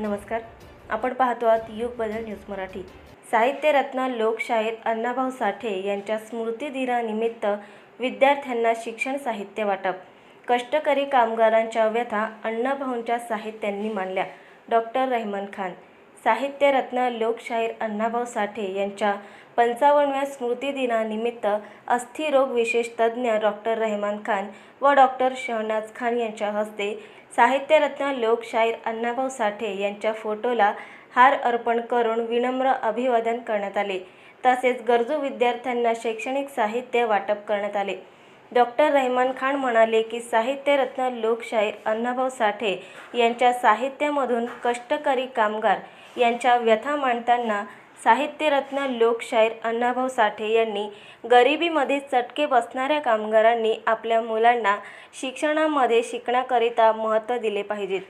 नमस्कार. आपण पाहतो आहात युग बदल न्यूज मराठी. साहित्यरत्न लोकशाहीर अण्णाभाऊ साठे यांच्या स्मृतिदिनानिमित्त विद्यार्थ्यांना शिक्षण साहित्य वाटप. कष्टकरी कामगारांच्या व्यथा अण्णाभाऊंच्या साहित्यांनी मांडल्या. डॉक्टर रहमान खान. साहित्यरत्न लोकशाहीर अण्णाभाऊ साठे यांच्या पंचावन्नव्या स्मृतिदिनानिमित्त अस्थिरोग विशेष तज्ज्ञ डॉक्टर रहमान खान व डॉक्टर शहनाज खान यांच्या हस्ते साहित्यरत्न लोकशाहीर अण्णाभाऊ साठे यांच्या फोटोला हार अर्पण करून विनम्र अभिवादन करण्यात आले. तसेच गरजू विद्यार्थ्यांना शैक्षणिक साहित्य वाटप करण्यात आले. डॉक्टर रहमान खान म्हणाले की साहित्यरत्न लोकशाहीर अण्णाभाऊ साठे यांच्या साहित्यामधून कष्टकरी कामगार यांच्या व्यथा मांडताना साहित्यरत्न लोकशाहीर अण्णाभाऊ साठे यांनी गरिबीमध्ये चटके बसणाऱ्या कामगारांनी आपल्या मुलांना शिक्षणामध्ये शिकण्याकरिता महत्त्व दिले पाहिजेत.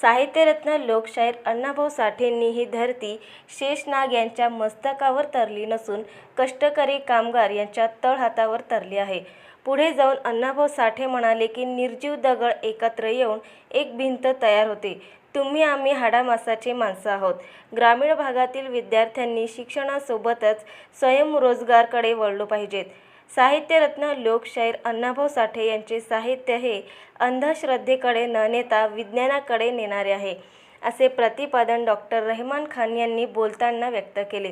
साहित्यरत्न लोकशाहीर अण्णाभाऊ साठेंनी ही धरती शेषनाग यांच्या मस्तकावर तरली नसून कष्टकरी कामगार यांच्या तळहातावर तरली आहे. पुढे जाऊन अण्णाभाऊ साठे म्हणाले की निर्जीव दगड एकत्र येऊन एक भिंत तयार होते. तुम्ही आम्ही हाडामासाची माणसं आहोत. ग्रामीण भागातील विद्यार्थ्यांनी शिक्षणासोबतच स्वयंरोजगारकडे वळलो पाहिजेत. साहित्यरत्न लोकशाहीर अण्णाभाऊ साठे यांचे साहित्य हे अंधश्रद्धेकडे न नेता विज्ञानाकडे नेणारे आहे असे प्रतिपादन डॉक्टर रहमान खान यांनी बोलताना व्यक्त केले.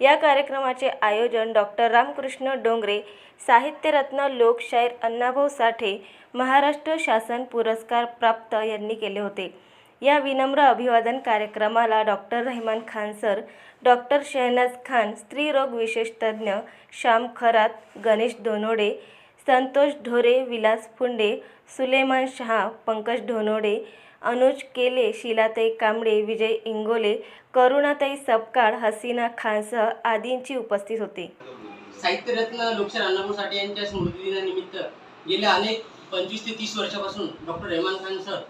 या कार्यक्रमाचे आयोजन डॉक्टर रामकृष्ण डोंगरे साहित्यरत्न लोकशाहीर अण्णाभाऊ साठे महाराष्ट्र शासन पुरस्कार प्राप्त यांनी केले होते. या विनम्र अभिवादन कार्यक्रमाला doctor Rahman Khan sir doctor Shahnaz Khan स्त्रीरोग विशेषतज्ञ श्याम खरात गणेश धोनोडे संतोष ढोरे विलास फुंडे सुलेमान शहा पंकज ढोनोडे अनुज केले शिलाताई कांबळे विजय इंगोले करुणाताई सपकाळ हसीना खानसह आदींची उपस्थित होते. साहित्यरत्न लोकशाहीर अण्णाभाऊ साठे यांच्या स्मृतिदिनानिमित्त गेल्या अनेक पंचवीस ते तीस वर्षापासून डॉक्टर रहमान खान सर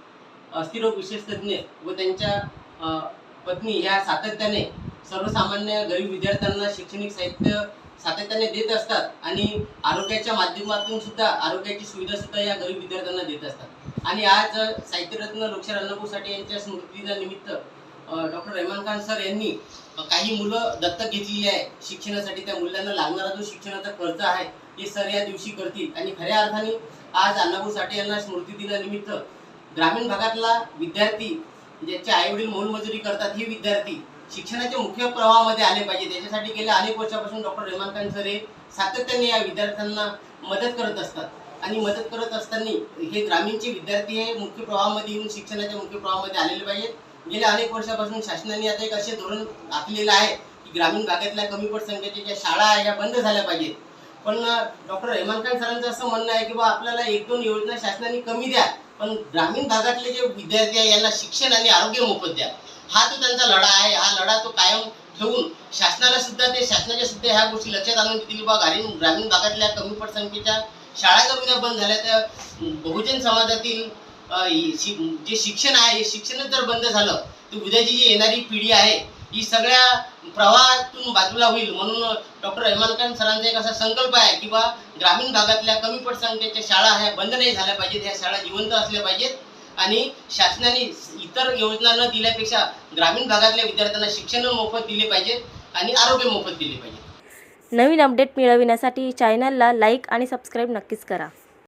अस्थिरोग विशेष तज्ज्ञ व त्यांच्या पत्नी ह्या सातत्याने सर्वसामान्य गरीब विद्यार्थ्यांना शैक्षणिक साहित्य सातत्याने देत असतात आणि आरोग्याच्या माध्यमातून सुद्धा आरोग्याची सुविधा सुद्धा या गरीब विद्यार्थ्यांना देत असतात. आणि आज साहित्यरत्न लोकशाहीर अण्णाभाऊ साठे यांच्या स्मृतिदिनानिमित्त डॉक्टर रहमान खान सर यांनी काही मुलं दत्तक घेतलेली आहे शिक्षणासाठी. त्या मुलांना लागणारा जो शिक्षणाचा खर्च आहे हे सर या दिवशी करतील. आणि खऱ्या अर्थाने आज अण्णाभाऊ साठे यांना स्मृतिदिनानिमित्त ग्रामीण भागातला विद्यार्थी ज्याचे आई वडील मोलमजुरी करतात हे विद्यार्थी शिक्षणाच्या मुख्य प्रवाहामध्ये आले पाहिजे. त्याच्यासाठी गेल्या अनेक वर्षापासून डॉक्टर रेमानकांत खान सर हे सातत्याने या विद्यार्थ्यांना मदत करत असतात. आणि मदत करत असताना हे ग्रामीणचे विद्यार्थी हे मुख्य प्रवाहामध्ये येऊन शिक्षणाच्या मुख्य प्रवाहामध्ये आलेले पाहिजेत. गेल्या अनेक वर्षापासून शासनाने आता एक असे धोरण आखलेलं आहे की ग्रामीण भागातल्या कमी पटसंख्येच्या ज्या शाळा आहे ह्या बंद झाल्या पाहिजेत. पण डॉक्टर हेमंतकांत खान सरांचं असं म्हणणं आहे की बा आपल्याला एक दोन योजना शासनाने कमी द्या पण ग्रामीण भागातले जे विद्यार्थी आहे यांना शिक्षण आणि आरोग्य मोफत द्या. हा तो त्यांचा लढा आहे हा लढा तो कायम ठेवून शासनाला सुद्धा ते शासनाच्या सुद्धा ह्या गोष्टी लक्षात आणून देतील बा ग्रामीण ग्रामीण भागातल्या कमी पटसंख्येच्या शाळा कमी बंद झाल्या तर बहुजन समाजातील शि- जे शिक्षण आहे हे शिक्षणच जर बंद झालं तर उद्याची जी येणारी पिढी आहे ही सगळ्या प्रवाहातून बाजूला होईल म्हणून डॉक्टर रहमान खान सरांचा एक असा संकल्प आहे की बा ग्रामीण भागातल्या कमी पटसंख्येच्या शाळा ह्या बंद नाही झाल्या पाहिजेत ह्या शाळा जिवंत असल्या पाहिजेत. आणि शासनाने इतर योजना न दिल्यापेक्षा ग्रामीण भागातल्या विद्यार्थ्यांना शिक्षण मोफत दिले पाहिजेत आणि आरोग्य मोफत दिले पाहिजे नवीन अपडेट मिळविण्यासाठी चॅनलला लाईक आणि सबस्क्राईब नक्कीच करा.